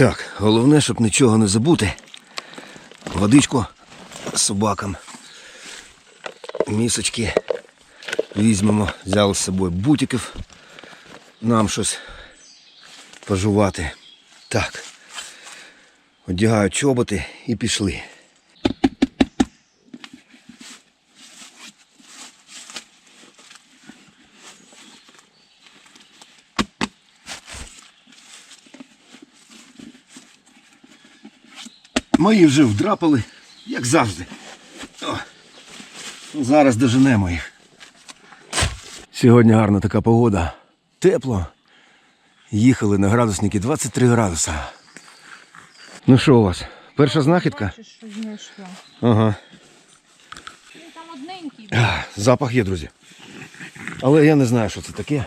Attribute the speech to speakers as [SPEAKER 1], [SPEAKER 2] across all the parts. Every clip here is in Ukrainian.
[SPEAKER 1] Так, головне, щоб нічого не забути. Водичку собакам. Місочки візьмемо, взяли з собою бутиків. Нам щось пожувати. Так. Одягаю чоботи і пішли. Мої вже вдрапали, як завжди. О, ну, зараз доженемо їх. Сьогодні гарна така погода. Тепло. Їхали на градусники 23 градуса. Ну що у вас? Перша знахідка? Ага.
[SPEAKER 2] Там одненький.
[SPEAKER 1] Запах є, друзі. Але я не знаю, що це таке.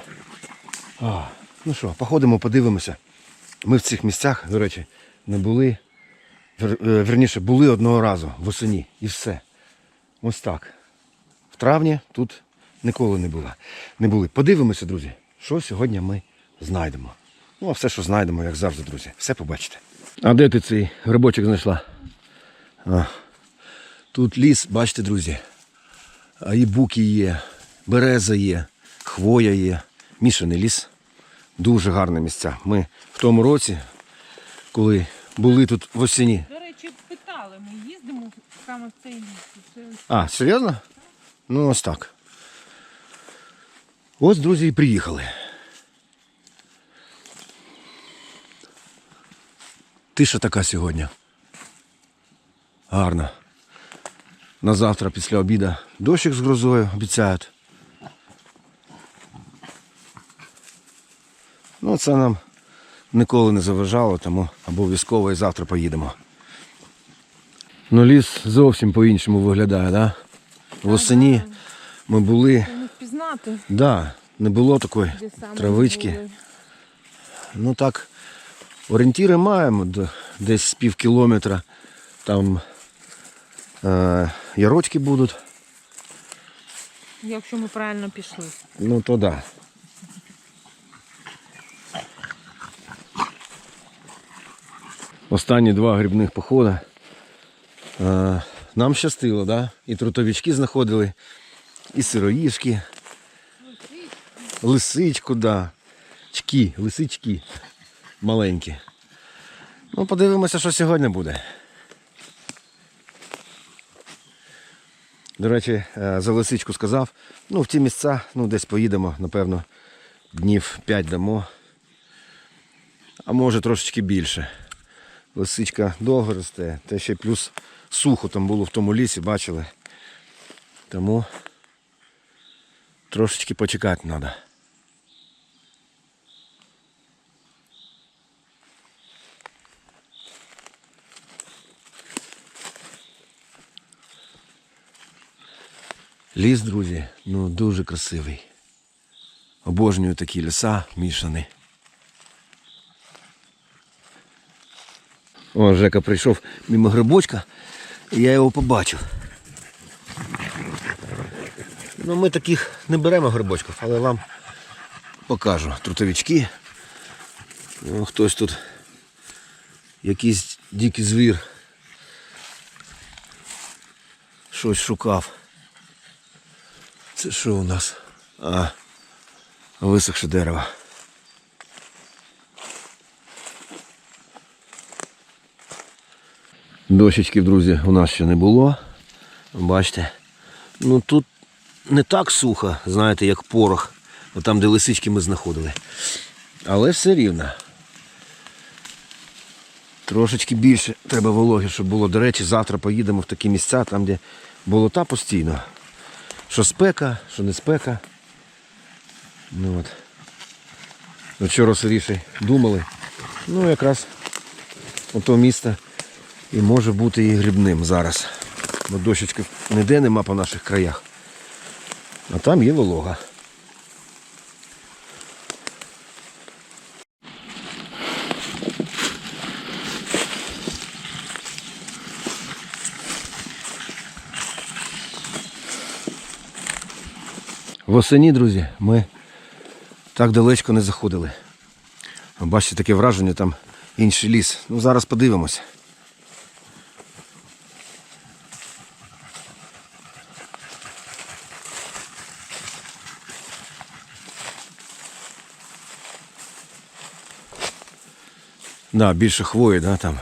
[SPEAKER 1] А, ну що, походимо, подивимося. Ми в цих місцях, до речі, не були. Е, Верніше, були одного разу восені і все. Ось так. В травні тут ніколи не була. Не були. Подивимося, друзі, що сьогодні ми знайдемо. Ну, а все, що знайдемо, як завжди, друзі. Все побачите. А де ти цей грибочок знайшла? А. Тут ліс, бачите, друзі. А і буки є, береза є, хвоя є, мішаний ліс. Дуже гарне місця. Ми в тому році, коли були тут в осені.
[SPEAKER 2] До речі, питали, ми їздимо саме в цей ліс.
[SPEAKER 1] А, серйозно? Ну, ось так. Ось, друзі, і приїхали. Тиша така сьогодні. Гарна. На завтра після обіду дощик з грозою обіцяють. Ну, це нам ніколи не заважало, тому обов'язково і завтра поїдемо. Ну, ліс зовсім по-іншому виглядає, да? Восені ми були,
[SPEAKER 2] не впізнати,
[SPEAKER 1] да, не було такої травички. Ну так, орієнтіри маємо десь з пів кілометра. Там е, ярочки будуть.
[SPEAKER 2] Якщо ми правильно пішли.
[SPEAKER 1] Ну то да. Останні два грибних походи. Е, нам щастило, да? І трутовички знаходили, і сироїшки, лисичку, да. Чки, лисички маленькі. Ну, подивимося, що сьогодні буде. До речі, е, за лисичку сказав. Ну, в ті місця, ну, десь поїдемо, напевно, днів 5 дамо. А може трошечки більше. Лисичка довго росте, та ще плюс сухо там було в тому лісі, бачили. Тому трошечки почекати треба. Ліс, друзі, ну дуже красивий. Обожнюю такі ліса мішані. О, Жека прийшов мимо грибочка, і я його побачив. Ну, ми таких не беремо грибочків, але вам покажу. Трутовички. Ну, хтось тут якийсь дикий звір. Щось шукав. Це що у нас? А, висохше дерево. Дощечків, друзі, у нас ще не було. Бачите. Ну тут не так сухо, знаєте, як порох. Там, де лисички ми знаходили. Але все рівно. Трошечки більше треба вологи, щоб було. До речі, завтра поїдемо в такі місця, там, де болота постійно. Що спека, що не спека. Ну от. Вчора сиріше думали. Ну якраз ото місто і може бути і грибним зараз. Бо дощечки ніде нема по наших краях. А там є волога. Восені, друзі, ми так далечко не заходили. Бачите, таке враження, там інший ліс. Ну, зараз подивимось. Да, більше хвої, да, там.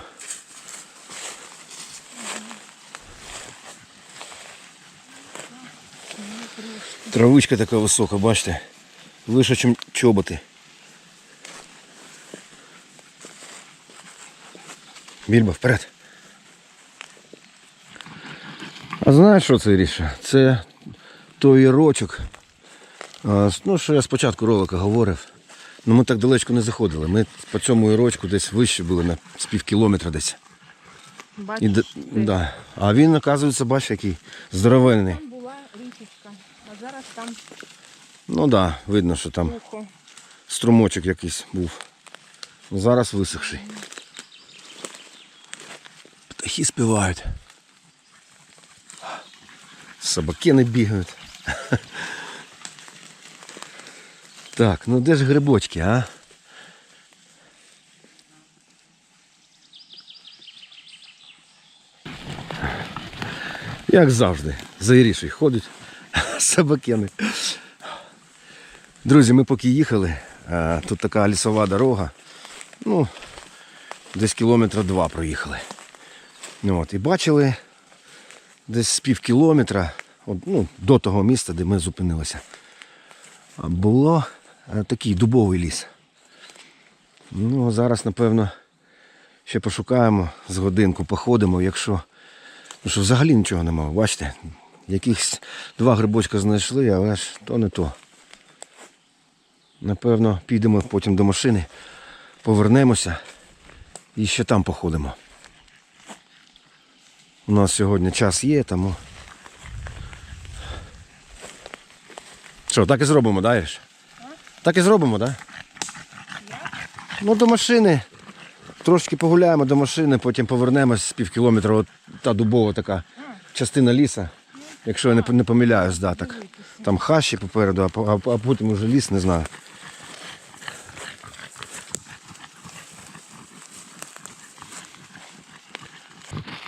[SPEAKER 1] Травичка така висока, бачите? Вище, ніж чоботи. Більба, вперед. А знаєш, що це Ріша? Це той рочок. Ну, що я спочатку ролика говорив. Ну ми так далечко не заходили. Ми по цьому ірочку десь вище були на з пів кілометра десь. І,
[SPEAKER 2] Бачиш,
[SPEAKER 1] д-
[SPEAKER 2] ти?
[SPEAKER 1] да. А він, оказується, бач, який здоровенний.
[SPEAKER 2] там була річечка, а зараз там
[SPEAKER 1] Ну так, да, видно, що там
[SPEAKER 2] сухо.
[SPEAKER 1] струмочок якийсь був. Ну, Зараз висохший. Птахи співають. Собаки не бігають. Так, ну де ж грибочки, а? Як завжди, за Ірішей ходять собакени. Друзі, ми поки їхали, тут така лісова дорога. Ну, десь кілометра два проїхали. Ну, от, і бачили десь з пів кілометра ну, до того міста, де ми зупинилися. Було такий дубовий ліс. Ну, зараз, напевно, ще пошукаємо з годинку, походимо, якщо. Ну що взагалі нічого немає, бачите? Якихось два грибочка знайшли, але ж то не то. Напевно, підемо потім до машини, повернемося і ще там походимо. У нас сьогодні час є, тому. Що, так і зробимо, да, Іриш? Так і зробимо, так? Ну, до машини. Трошки погуляємо до машини, потім повернемось з пів кілометра. От та дубова така частина ліса. Якщо я не, не помиляюсь. Там хащі попереду, а, а, потім уже ліс, не знаю.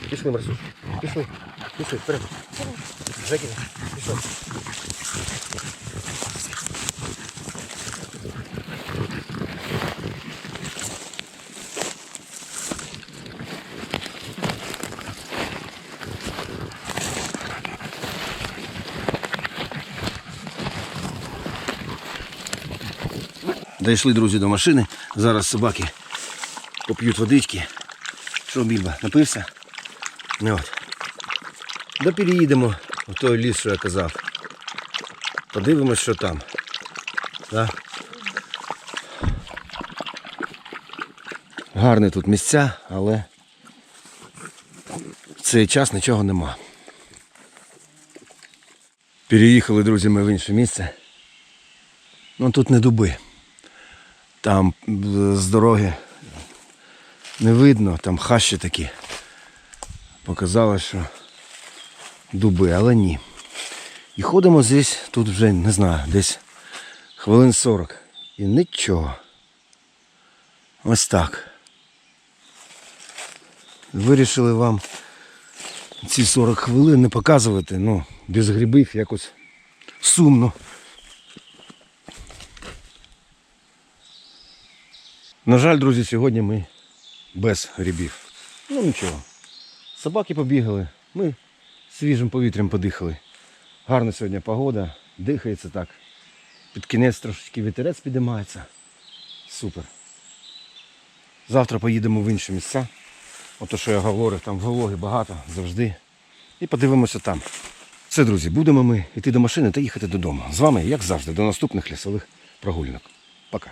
[SPEAKER 1] Пішли, Марсюш. Пішли. Пішли, вперед. Жеки, пішли. Дійшли, друзі, до машини. Зараз собаки поп'ють водички. Що, більба, напився? Ну, от. Да переїдемо в той ліс, що я казав. Подивимось, що там. Да? Гарні тут місця, але в цей час нічого нема. Переїхали, друзі, ми в інше місце. Ну тут не дуби. Там е, з дороги не видно, там хащі такі. Показало, що дуби, але ні. І ходимо здесь, тут вже, не знаю, десь хвилин 40. І нічого. Ось так. Вирішили вам ці 40 хвилин не показувати, ну, без грибів якось сумно. На жаль, друзі, сьогодні ми без грибів. Ну нічого. Собаки побігали, ми свіжим повітрям подихали. Гарна сьогодні погода, дихається так. Під кінець трошечки вітерець підіймається. Супер. Завтра поїдемо в інші місця. Ото що я говорив, там вологи багато завжди. І подивимося там. Все, друзі, будемо ми йти до машини та їхати додому. З вами, як завжди, до наступних лісових прогулянок. Пока.